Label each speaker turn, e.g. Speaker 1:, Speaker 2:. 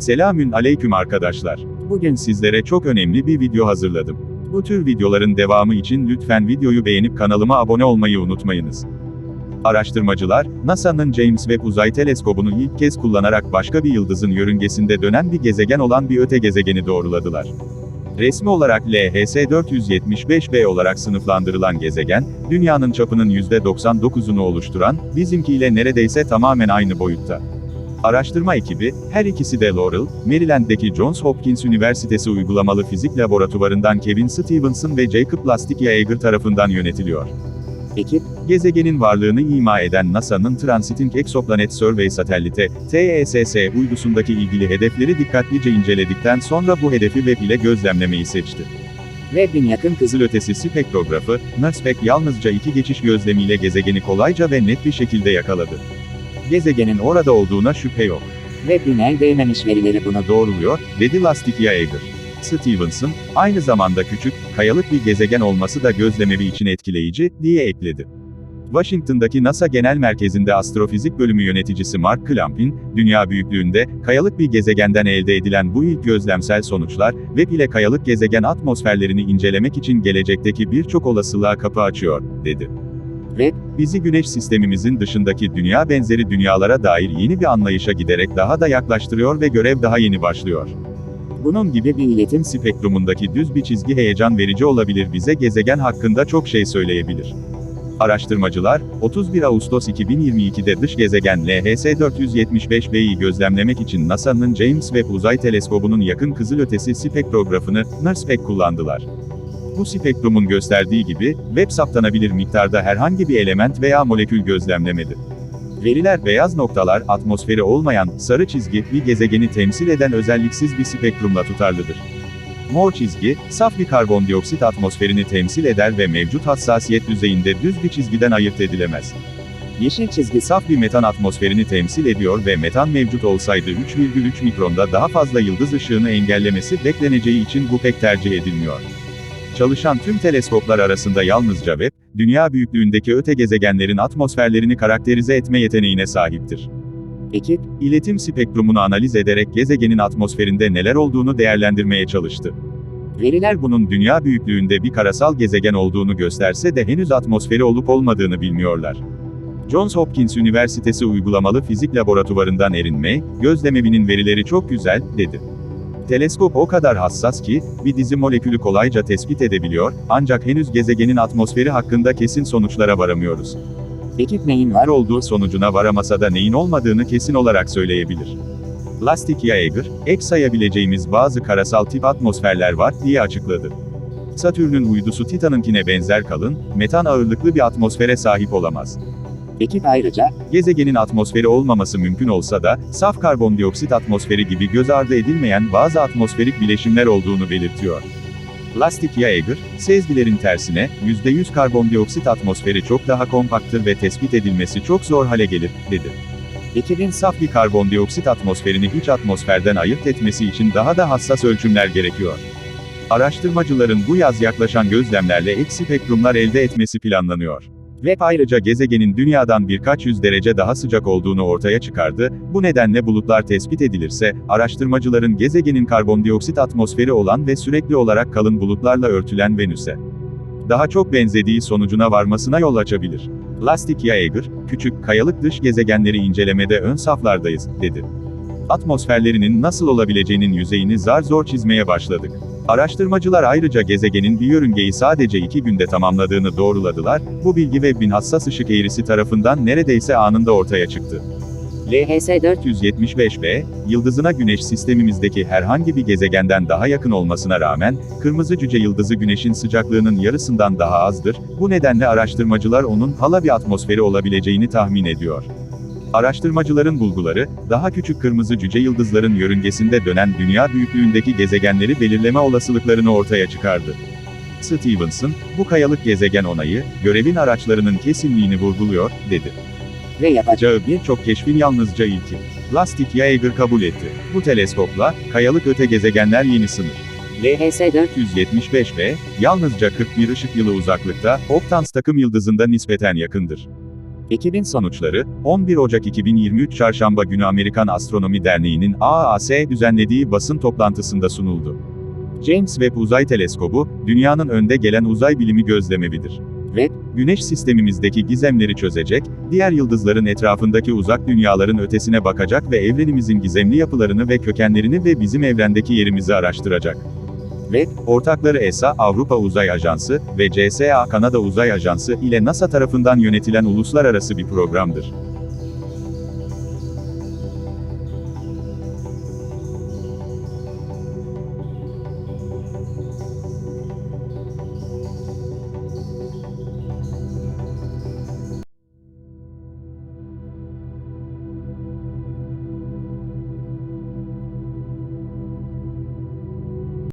Speaker 1: Selamün aleyküm arkadaşlar. Bugün sizlere çok önemli bir video hazırladım. Bu tür videoların devamı için lütfen videoyu beğenip kanalıma abone olmayı unutmayınız. Araştırmacılar, NASA'nın James Webb Uzay Teleskobu'nu ilk kez kullanarak başka bir yıldızın yörüngesinde dönen bir gezegen olan bir öte gezegeni doğruladılar. Resmi olarak LHS 475b olarak sınıflandırılan gezegen, Dünya'nın çapının %99'unu oluşturan, bizimkiyle neredeyse tamamen aynı boyutta. Araştırma ekibi, her ikisi de Laurel, Maryland'deki Johns Hopkins Üniversitesi Uygulamalı Fizik Laboratuvarından Kevin Stevenson ve Jacob Lastic Yeager tarafından yönetiliyor.
Speaker 2: Ekip,
Speaker 1: Gezegenin varlığını ima eden NASA'nın Transiting Exoplanet Survey Satellite, TESS uydusundaki ilgili hedefleri dikkatlice inceledikten sonra bu hedefi Webb ile gözlemlemeyi seçti.
Speaker 2: Webb'in yakın kızı
Speaker 1: Kızılötesi spektrografı, NIRSPEC yalnızca iki geçiş gözlemiyle gezegeni kolayca ve net bir şekilde yakaladı. Gezegenin orada olduğuna şüphe yok.
Speaker 2: Webb'in el değmemiş verileri bunu
Speaker 1: Doğruluyor, dedi Lastic Yeager. Stevenson, aynı zamanda küçük, kayalık bir gezegen olması da gözlemevi için etkileyici, diye ekledi. Washington'daki NASA Genel Merkezi'nde astrofizik bölümü yöneticisi Mark Clampin, dünya büyüklüğünde, kayalık bir gezegenden elde edilen bu ilk gözlemsel sonuçlar, Webb ile kayalık gezegen atmosferlerini incelemek için gelecekteki birçok olasılığa kapı açıyor, dedi.
Speaker 2: Webb,
Speaker 1: Bizi güneş sistemimizin dışındaki dünya benzeri dünyalara dair yeni bir anlayışa giderek daha da yaklaştırıyor ve görev daha yeni başlıyor. Bunun gibi bir iletim spektrumundaki düz bir çizgi heyecan verici olabilir bize gezegen hakkında çok şey söyleyebilir. Araştırmacılar, 31 Ağustos 2022'de dış gezegen LHS 475b'yi gözlemlemek için NASA'nın James Webb Uzay Teleskobu'nun yakın kızılötesi spektrografını, NIRSPEC kullandılar. Bu spektrumun gösterdiği gibi, Webb saptanabilir miktarda herhangi bir element veya molekül gözlemlemedi. Veriler beyaz noktalar, atmosferi olmayan, sarı çizgi, bir gezegeni temsil eden özelliksiz bir spektrumla tutarlıdır. Mor çizgi, saf bir karbondioksit atmosferini temsil eder ve mevcut hassasiyet düzeyinde düz bir çizgiden ayırt edilemez.
Speaker 2: yeşil çizgi
Speaker 1: Saf bir metan atmosferini temsil ediyor ve metan mevcut olsaydı 3,3 mikronda daha fazla yıldız ışığını engellemesi bekleneceği için bu pek tercih edilmiyor. Çalışan tüm teleskoplar arasında yalnızca Webb, dünya büyüklüğündeki öte gezegenlerin atmosferlerini karakterize etme yeteneğine sahiptir.
Speaker 2: ekip,
Speaker 1: İletim spektrumunu analiz ederek gezegenin atmosferinde neler olduğunu değerlendirmeye çalıştı. Veriler bunun dünya büyüklüğünde bir karasal gezegen olduğunu gösterse de henüz atmosferi olup olmadığını bilmiyorlar. Johns Hopkins Üniversitesi Uygulamalı Fizik Laboratuvarından Erin May, gözlemevinin verileri çok güzel, dedi. Teleskop o kadar hassas ki, bir dizi molekülü kolayca tespit edebiliyor, ancak henüz gezegenin atmosferi hakkında kesin sonuçlara varamıyoruz.
Speaker 2: ekip neyin var
Speaker 1: olduğu sonucuna varamasa da neyin olmadığını kesin olarak söyleyebilir. Lastic Yeager, ek sayabileceğimiz bazı karasal tip atmosferler var, diye açıkladı. Satürn'ün uydusu Titan'ınkine benzer kalın, metan ağırlıklı bir atmosfere sahip olamaz.
Speaker 2: Ekip ayrıca,
Speaker 1: Gezegenin atmosferi olmaması mümkün olsa da, saf karbondioksit atmosferi gibi göz ardı edilmeyen bazı atmosferik bileşimler olduğunu belirtiyor. Lastic Yeager, sezgilerin tersine, %100 karbondioksit atmosferi çok daha kompaktır ve tespit edilmesi çok zor hale gelir, dedi. Ekibin saf bir karbondioksit atmosferini hiç atmosferden ayırt etmesi için daha da hassas ölçümler gerekiyor. Araştırmacıların bu yaz yaklaşan gözlemlerle ek spektrumlar elde etmesi planlanıyor. Webb ayrıca gezegenin dünyadan birkaç yüz derece daha sıcak olduğunu ortaya çıkardı, bu nedenle bulutlar tespit edilirse, araştırmacıların gezegenin karbondioksit atmosferi olan ve sürekli olarak kalın bulutlarla örtülen Venüs'e daha çok benzediği sonucuna varmasına yol açabilir. Lastic Yeager, küçük, kayalık dış gezegenleri incelemede ön saflardayız, dedi. Atmosferlerinin nasıl olabileceğinin yüzeyini zar zor çizmeye başladık. Araştırmacılar ayrıca gezegenin bir yörüngeyi sadece iki günde tamamladığını doğruladılar, bu bilgi Webb'in hassas ışık eğrisi tarafından neredeyse anında ortaya çıktı.
Speaker 2: LHS 4,
Speaker 1: 475b, yıldızına Güneş sistemimizdeki herhangi bir gezegenden daha yakın olmasına rağmen, kırmızı cüce yıldızı Güneş'in sıcaklığının yarısından daha azdır, bu nedenle araştırmacılar onun hala bir atmosferi olabileceğini tahmin ediyor. Araştırmacıların bulguları, daha küçük kırmızı cüce yıldızların yörüngesinde dönen dünya büyüklüğündeki gezegenleri belirleme olasılıklarını ortaya çıkardı. Stevenson, bu kayalık gezegen onayı, görevin araçlarının kesinliğini vurguluyor, dedi.
Speaker 2: ve
Speaker 1: yapacağı, birçok keşfin yalnızca ilki. Lastic Yeager kabul etti. Bu teleskopla, kayalık öte gezegenler yeni sınır.
Speaker 2: LHS 4,
Speaker 1: 475b, yalnızca 41 ışık yılı uzaklıkta, Octans takım yıldızında nispeten yakındır. Ekibin sonuçları, 11 Ocak 2023 Çarşamba günü Amerikan Astronomi Derneği'nin AAS düzenlediği basın toplantısında sunuldu. James Webb Uzay Teleskobu, dünyanın önde gelen uzay bilimi gözlemevidir.
Speaker 2: Webb,
Speaker 1: Güneş sistemimizdeki gizemleri çözecek, diğer yıldızların etrafındaki uzak dünyaların ötesine bakacak ve evrenimizin gizemli yapılarını ve kökenlerini ve bizim evrendeki yerimizi araştıracak.
Speaker 2: Webb,
Speaker 1: Ortakları ESA, Avrupa Uzay Ajansı ve CSA Kanada Uzay Ajansı ile NASA tarafından yönetilen uluslararası bir programdır.